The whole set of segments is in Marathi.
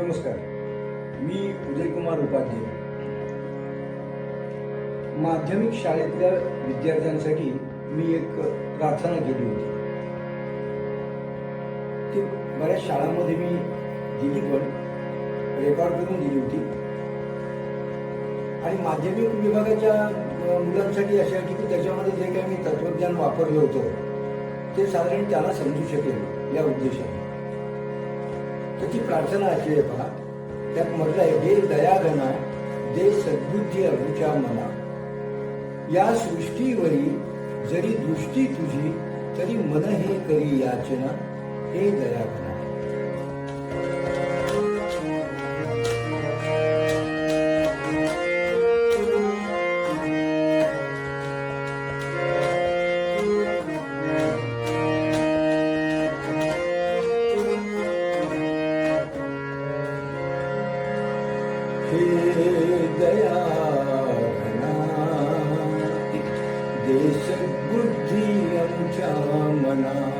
नमस्कार. मी उदयकुमार उपाध्याय माध्यमिक शाळेतल्या विद्यार्थ्यांसाठी मी एक प्रार्थना केली होती. ती बऱ्याच शाळांमध्ये मी दिली पण रेकॉर्ड करून दिली होती. आणि माध्यमिक विभागाच्या मुलांसाठी अशी आहे की त्याच्यामध्ये जे काही मी तत्वज्ञान वापरलं होतं ते साधारण त्याला समजू शकेल या उद्देशाने. त्याची प्रार्थना अशी आहे पहा त्यात म्हटलं आहे हे दयाघना दे सद्बुद्धी अभूच्या मना या सृष्टीवरी जरी दृष्टी तुझी तरी मन हे करी याचना. हे दयाघना हे दयाघना देश बुद्धी आमच्या मना.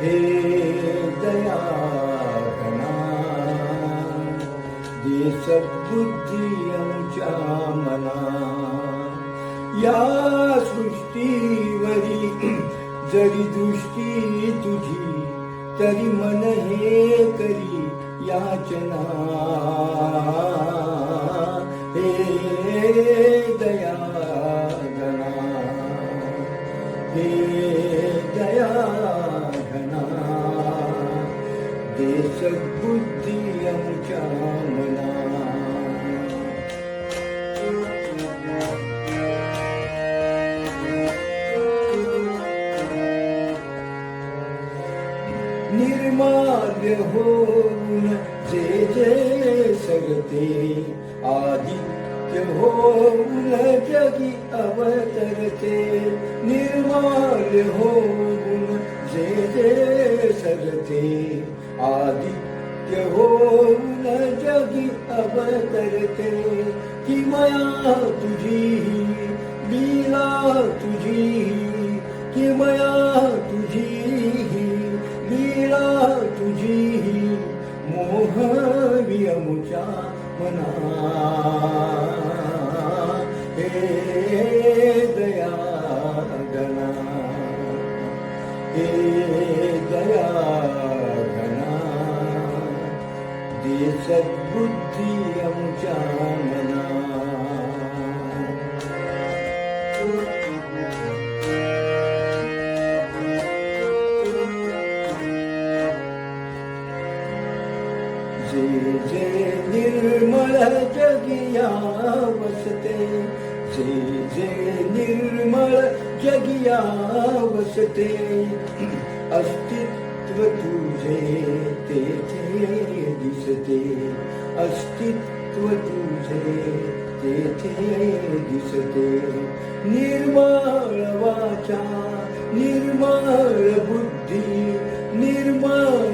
हे दयाघना देश बुद्धी आमच्या मना. या सृष्टीवरी जरी दृष्टी तुझी तरी मन हे करी. याचना हे दया घना हे दया घना देश बुद्धी आमच्या मना निर्माल्य हो होऊन जे जे सगते आदित्य होऊन जगी अवतरते निर्माल्य होऊन जे जे सगते आदित्य होऊन जगी अवतरते. कि मया तुझी लीला तुझी कि मया मोह मना. हे दया गणा हे दया गणा दे सद्बुद्धी आमच्या मना. वसते जे जे निर्मळ जगिया वसते अस्तित्व तुझे तेथे दिसते. अस्तित्व तुझे तेथे दिसते. निर्मळ वाचा निर्मळ बुद्धी निर्मळ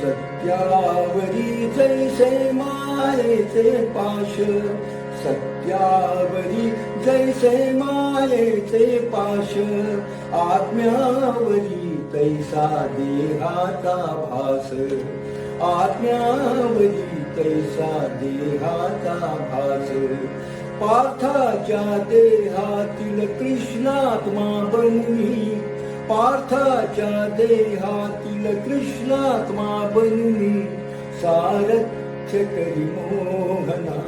सत्यावरी जैसे मायेचे पाश. सत्यावरी जैसे मायेचे पाश. आत्म्यावरी तैसा देहाचा भास. आत्म्यावरी तैसा देहाचा भास. पार्थाच्या देहातील कृष्णात्मा बनवी पार्थाच्या देहातील कृष्णात्मा करी मोहना।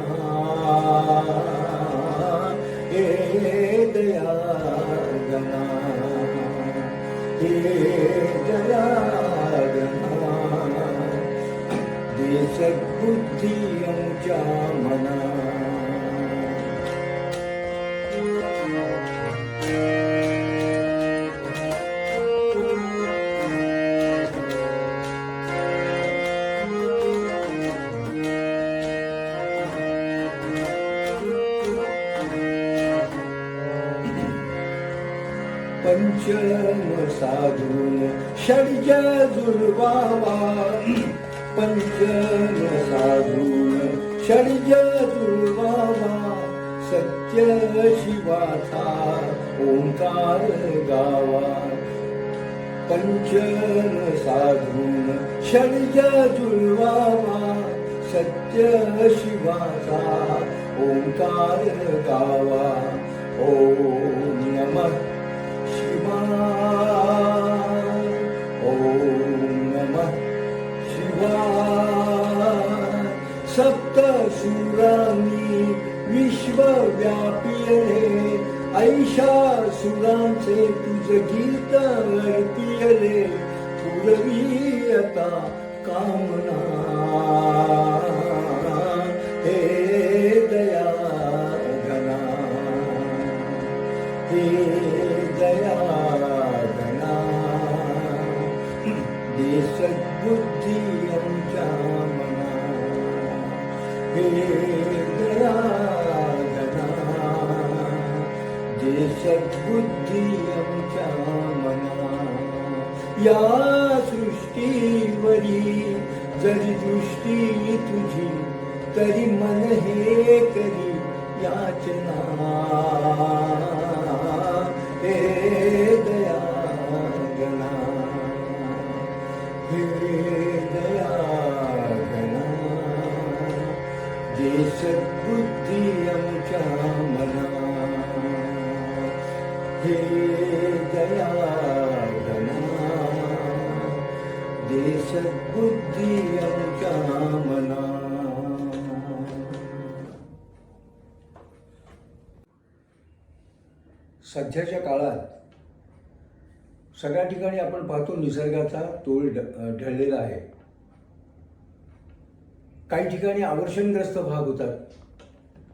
हे दया गणा हे दया गणा दे सद्बुद्धी आमच्या मना पंचम साधून षडज जुळवावा पंचम साधून षडज दुर्वावा सत्य शिवाचा ओंकार गावा पंचम साधून षडज दुर्वावा सत्य शिवाचा ओंकार गावा ओम नमः. शिवाय ओम विश्वव्यापियले ऐशा सुरांचे तुझ गीत अर्पियले पुरवीयता कामना हे दया घना हे दया दया गणा दे सद्बुद्धी आमच्या मना या सृष्टीवरी जरी दृष्टी तुझी तरी मन हे करी याचना। हे दया गणा हे दया जे सद्बुद्धी आमच्या मना हे दया गणा जे सद्बुद्धी आमच्या मना सध्याच्या काळात सगळ्या ठिकाणी आपण पाहतो निसर्गाचा तोल ढ ढळलेला आहे. काही ठिकाणी आवर्षणग्रस्त भाग होतात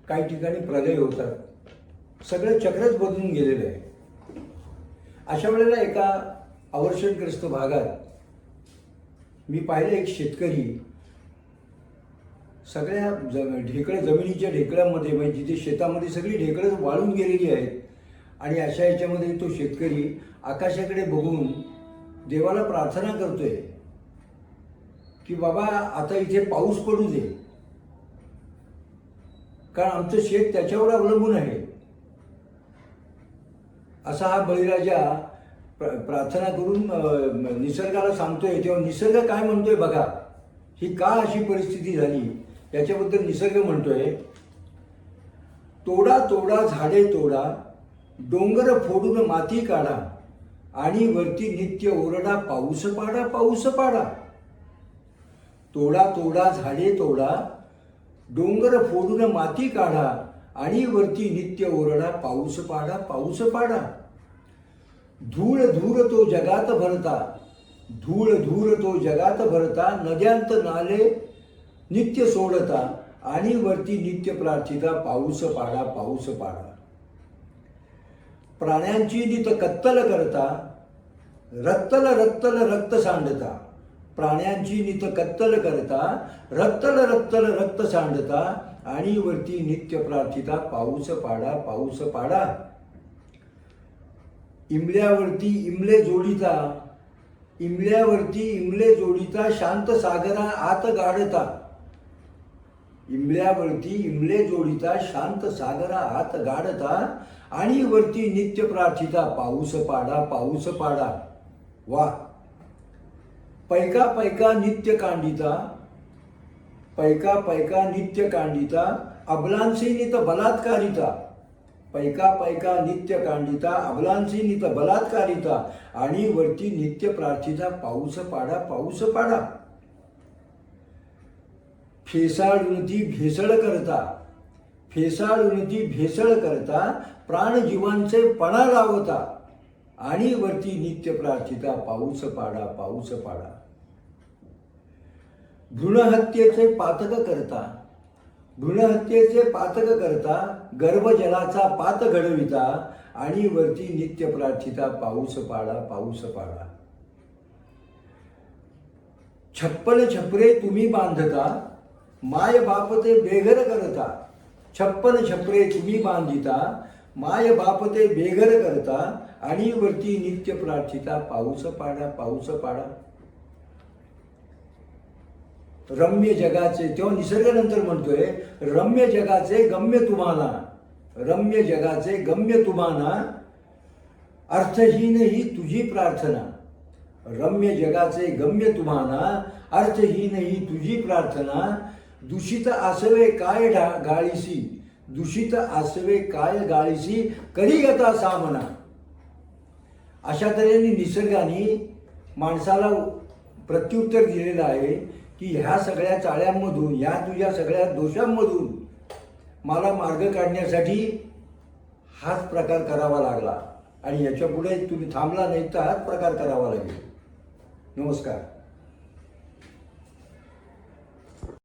काही ठिकाणी प्रलय होतात. सगळं चक्रच बदलून गेलेलं आहे. अशा वेळेला एका आवर्षणग्रस्त भागात मी पाहिलं एक शेतकरी. सगळ्या ज ढेकळं जमिनीच्या ढेकळांमध्ये म्हणजे जिथे शेतामध्ये सगळी ढेकळं वाळून गेलेली आहेत आणि अशा याच्यामध्ये तो शेतकरी आकाशाकडे बघून देवाला प्रार्थना करतोय. की बाबा आता इथे पाऊस पडू दे. कारण आमचं शेत त्याच्यावर अवलंबून आहे. असा हा बळीराजा प्र- प्रार्थना करून निसर्गाला सांगतोय. तेव्हा निसर्ग काय म्हणतोय बघा. ही का अशी परिस्थिती झाली? याच्याबद्दल निसर्ग म्हणतोय. तोडा तोडा झाडे तोडा डोंगर फोडून माती काढा आणि वरती नित्य ओरडा पाऊस पाडा पाऊस पाडा. तोडा तोडा झाडे तोडा डोंगर फोडून माती काढा आणि वरती नित्य ओरडा पाऊस पाडा पाऊस पाडा. धूळ धूर तो जगात भरता धूळ धूर तो जगात भरता नद्यांत नाले नित्य सोडता आणि वरती नित्य प्रार्थिता पाऊस पाडा पाऊस पाडा. प्राण्यांची नित कत्तल करता रत्तल रत्तल रक्त सांडता. प्राण्यांची नित कत्तल करता रत्तल रत्तल रक्त सांडता आणि वरती नित्य प्रार्थिता पाऊस पाडा पाऊस पाडा. इमल्यावरती इमले जोडिता इमल्यावरती इमले जोडिता शांत सागरा आत गाडता. इमल्यावरती इमले जोडिता शांत सागरा आत गाडता आणि वरती नित्य प्रार्थिता पाऊस पाडा पाऊस पाडा. वा. पैका पैका नित्य कांडिता पैका पैका नित्य कांडिता अबलांसी नित बलात्कारिता पैका पैका नित्य कांडिता अबलांसी नित बलात्कारिता आणि वरती नित्य प्रार्थिता पाऊस पाडा पाऊस पाडा. फेसाळून भेसळ करता फेसाळून भेसळ करता प्राणजीवांचे पणा लावता आणि वरती नित्य प्रार्थिता पाऊस पाडा पाऊस पाडा. भ्रूणहत्येचे पातक करता. भ्रूणहत्येचे पातक करता गर्भजलाचा पात घडविता आणि वरती नित्य प्रार्थिता पाऊस पाडा पाऊस पाडा. छप्पन छपरे तुम्ही बांधता माय बाप ते बेघर करता. छप्पन छपरे तुम्ही बांधिता माय बाप ते बेघर करता आणि वरती नित्य प्रार्थिता पाऊस पाडा पाऊस पाडा. रम्य जगाचे तेव्हा निसर्गानंतर म्हणतोय रम्य जगाचे गम्य तुम्हाला. रम्य जगाचे गम्य तुम्हाला. अर्थहीन ही तुझी प्रार्थना. रम्य जगाचे गम्य तुम्हाला. अर्थहीन ही तुझी प्रार्थना. दूषित आसवे काय ढा- गाळीसी दूषित आसवे काय गाळीसी कधी गता सामना. अशा तऱ्हेने निसर्गाने माणसाला प्रत्युत्तर दिलेलं आहे. की ह्या सगळ्या चाळ्यांमधून ह्या तुझ्या सगळ्या दोषांमधून मला मार्ग काढण्यासाठी हाच प्रकार करावा लागला. आणि याच्यापुढे तुम्ही थांबला नाही तर हाच प्रकार करावा लागेल. नमस्कार.